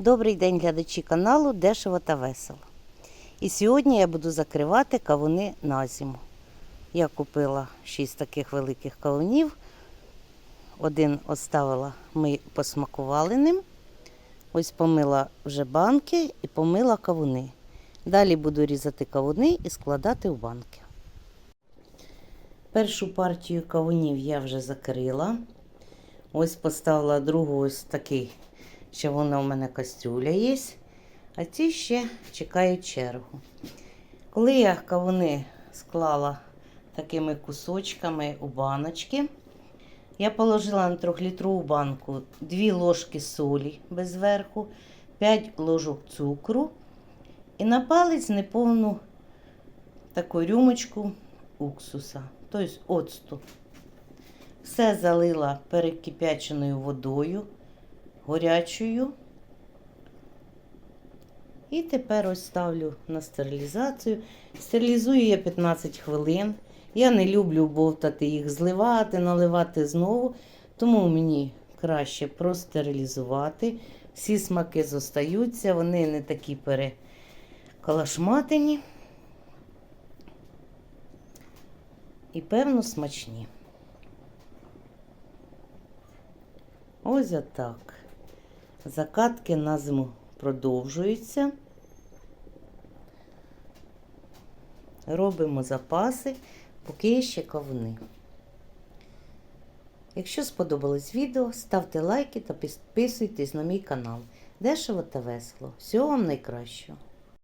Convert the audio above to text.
Добрий день, глядачі каналу Дешево та весело. І сьогодні я буду закривати кавуни на зиму. Я купила 6 таких великих кавунів. Один оставила, ми посмакували ним. Ось помила вже банки і помила кавуни. Далі буду різати кавуни і складати в банки. Першу партію кавунів я вже закрила. Ось поставила другу ось такий, ще вона у мене кастрюля є. А ці ще чекають чергу. Коли я кавуни склала такими кусочками у баночки, я положила на трьохлітрову банку 2 ложки солі без верху, 5 ложок цукру і на палець неповну таку рюмочку уксуса, тобто оцту. Все залила перекипяченою водою, горячою. І тепер ось ставлю на стерилізацію. Стерилізую я 15 хвилин. Я не люблю бовтати їх, зливати, наливати знову. Тому мені краще простерилізувати. Всі смаки зостаються, вони не такі переколошматені. І певно смачні. Ось отак. Закатки на продовжуються. Робимо запаси, поки ще кавуни. Якщо сподобалось відео, ставте лайки та підписуйтесь на мій канал. Дешево та весело. Всього вам найкращого!